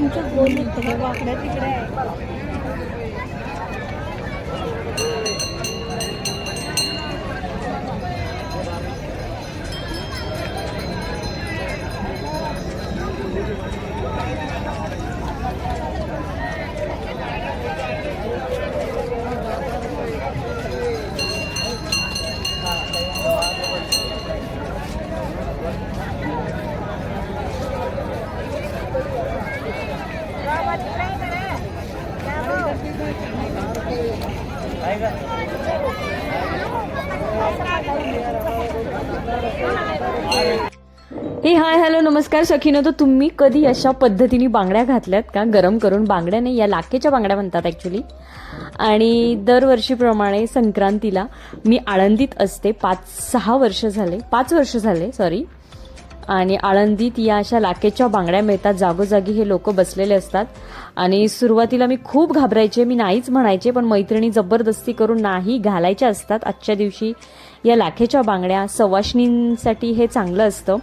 तुमचं गोल होतं हे वाकड्या तिकडे आहे. हे हाय हॅलो नमस्कार. सखीनो तर तुम्ही कधी अशा पद्धतीने बांगड्या घातल्यात का? गरम करून बांगड्या नाही या लाखेच्या बांगड्या म्हणतात ॲक्च्युली आणि दरवर्षीप्रमाणे संक्रांतीला मी आळंदीत असते. पाच सहा वर्ष झाले. पाच वर्ष झाले सॉरी आणि आळंदीत या अशा लाखेच्या बांगड्या मिळतात. जागोजागी हे लोक बसलेले असतात. आणि सुरुवातीला मी खूप घाबरायचे. मी नाहीच म्हणायचे पण मैत्रिणी जबरदस्ती करून नाही घालायच्या असतात. आजच्या दिवशी या लाखेच्या बांगड्या सवाशिणींसाठी हे चांगलं असतं.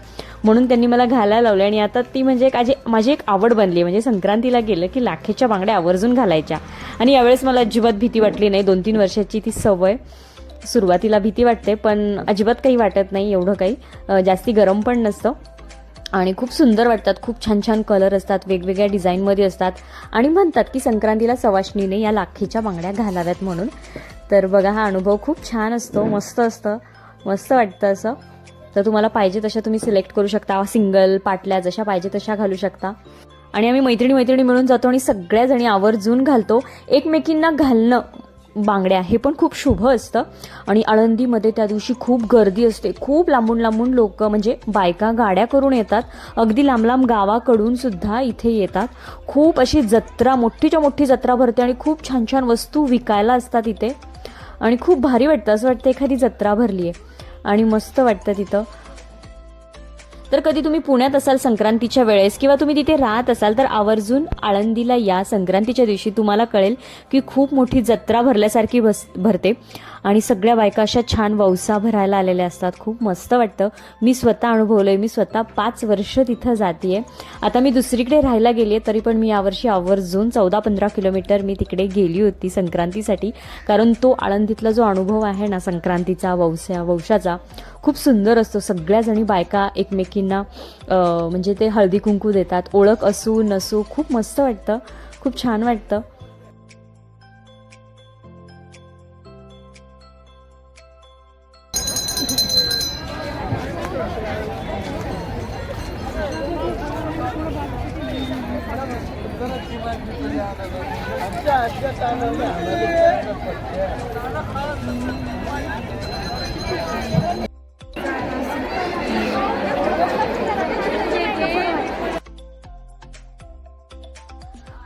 म्हणून त्यांनी मला घालायला लावले. आणि आता ती म्हणजे एक आजी माझी एक आवड बनली. म्हणजे संक्रांतीला गेलं की लाखेच्या बांगड्या आवर्जून घालायच्या. आणि यावेळेस मला अजिबात भीती वाटली नाही. दोन तीन वर्षाची ती सवय. सुरुवातीला भीती वाटते पण अजिबात काही वाटत नाही एवढं काही. जास्ती गरम पण नसतं. आणि खूप सुंदर वाटतात खूप छान छान कलर असतात वेगवेगळ्या डिझाईनमध्ये असतात. आणि म्हणतात की संक्रांतीला सवाशणीने या लाखीच्या बांगड्या घालाव्यात म्हणून. तर बघा हा अनुभव खूप छान असतो मस्त असतं मस्त वाटतं असं. तर तुम्हाला पाहिजे तशा तुम्ही सिलेक्ट करू शकता सिंगल पाटल्या जशा पाहिजे तशा घालू शकता. आणि आम्ही मैत्रिणी मैत्रिणी मिळून जातो आणि सगळ्याजणी आवर्जून घालतो. एकमेकींना घालणं बांगड्या हे पण खूप शुभ असतं. आणि आळंदीमध्ये त्या दिवशी खूप गर्दी असते. खूप लांबून लांबून लोक म्हणजे बायका गाड्या करून येतात. अगदी लांब लांब गावाकडून सुद्धा इथे येतात. खूप अशी जत्रा मोठीच्या मोठी जत्रा भरते आणि खूप छान छान वस्तू विकायला असतात इथे. आणि खूप भारी वाटतं. असं वाटतं एखादी जत्रा भरली आहे आणि मस्त वाटतं तिथं. तर कधी तुम्ही पुण्यात असाल संक्रांतीच्या वेळेस किंवा तुम्ही तिथे राहत असाल तर आवर्जून आळंदीला या संक्रांतीच्या दिवशी तुम्हाला कळेल की खूप मोठी जत्रा भरल्यासारखी बस भरते. आणि सगळ्या बायका अशा छान वौसा भरायला आलेल्या असतात. खूप मस्त वाटतं. मी स्वतः अनुभवलं आहे मी स्वतः पाच वर्ष तिथं जाते आता मी दुसरीकडे राहायला गेली आहे तरी पण मी यावर्षी आवर्जून चौदा पंधरा किलोमीटर मी तिकडे गेली होती संक्रांतीसाठी. कारण तो आळंदीतला जो अनुभव आहे ना संक्रांतीचा वौस्या वंशाचा खूप सुंदर असतो. सगळ्याजणी बायका एकमेकी एकमेकींना म्हणजे ते हळदी कुंकू देतात. ओळख असू नसू खूप मस्त वाटतं. खूप छान वाटतं.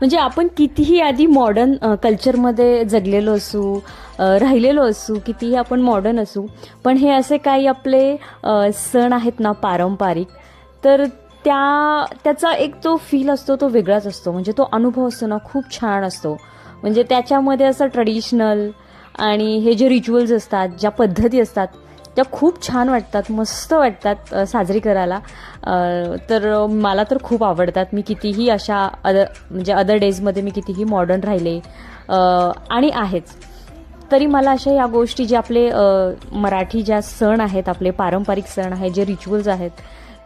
म्हणजे आपण कितीही आधी मॉडर्न कल्चरमध्ये जगलेलो असू राहिलेलो असू कितीही आपण मॉडर्न असू पण हे असे काही आपले सण आहेत ना पारंपरिक तर त्या त्याचा एक तो फील असतो तो वेगळाच असतो. म्हणजे तो अनुभव असतो ना खूप छान असतो. म्हणजे त्याच्यामध्ये असं ट्रेडिशनल आणि हे जे रिच्युअल्स असतात ज्या पद्धती असतात त्या खूप छान वाटतात मस्त वाटतात साजरी करायला. तर मला तर खूप आवडतात. मी कितीही अशा अदर म्हणजे अदर डेजमध्ये मी कितीही मॉडर्न राहिले आणि आहेच तरी मला अशा या गोष्टी जे आपले मराठी ज्या सण आहेत आपले पारंपरिक सण आहेत जे रिच्युअल्स आहेत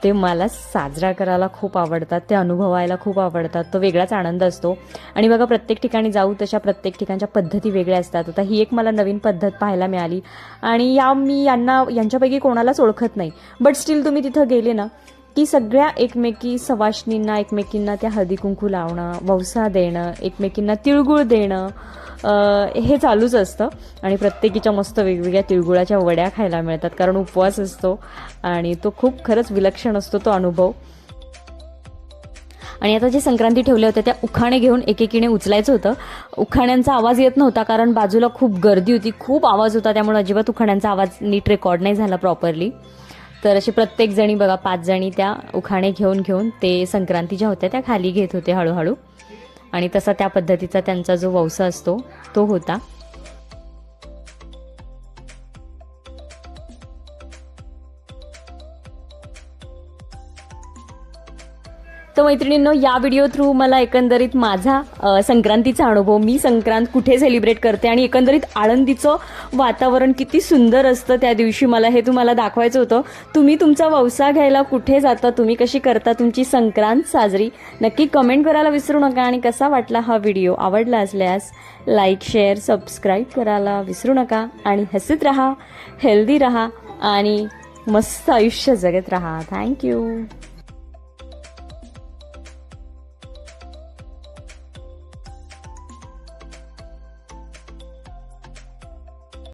ते मला साजरा करायला खूप आवडतात ते अनुभवायला खूप आवडतात तो वेगळाच आनंद असतो. आणि बघा प्रत्येक ठिकाणी जाऊ तशा प्रत्येक ठिकाणच्या पद्धती वेगळ्या असतात. आता ही एक मला नवीन पद्धत पाहायला मिळाली. आणि या मी यांना यांच्यापैकी कोणालाच ओळखत नाही. बट स्टील तुम्ही तिथं गेले ना की सगळ्या एकमेकी सवाशणींना एकमेकींना त्या हळदी कुंकू लावणं वौसा देणं एकमेकींना तिळगुळ देणं हे चालूच असतं. आणि प्रत्येकीच्या मस्त वेगवेगळ्या तिळगुळाच्या वड्या खायला मिळतात. कारण उपवास असतो आणि तो खूप खरंच विलक्षण असतो तो अनुभव. आणि आता जे संक्रांती ठेवल्या होत्या त्या उखाणे घेऊन एकेकीने उचलायचं होतं. उखाण्यांचा आवाज येत नव्हता कारण बाजूला खूप गर्दी होती. खूप आवाज होता. त्यामुळे अजिबात उखाण्यांचा आवाज नीट रेकॉर्ड नाही झाला प्रॉपरली तर असे प्रत्येक जणी बघा पाच जणी त्या उखाणे घेऊन घेऊन ते संक्रांती ज्या होत्या त्या खाली घेत होते हळूहळू. आणि तसा त्या पद्धतीचा त्यांचा जो वौसा असतो तो होता. तर मैत्रिणींनो या व्हिडिओ थ्रू मला एकंदरीत माझा संक्रांतीचा अनुभव मी संक्रांत कुठे सेलिब्रेट करते आणि एकंदरीत आळंदीचं वातावरण किती सुंदर असतं त्या दिवशी मला हे तुम्हाला दाखवायचं होतं. तुम्ही तुमचा व्यवसाय घ्यायला कुठे जाता तुम्ही कशी करता तुमची संक्रांत साजरी नक्की कमेंट करायला विसरू नका आणि कसा वाटला हा व्हिडिओ आवडला असल्यास लाईक शेअर सबस्क्राईब करायला विसरू नका आणि हसत राहा हेल्दी राहा आणि मस्त आयुष्य जगत राहा. थँक्यू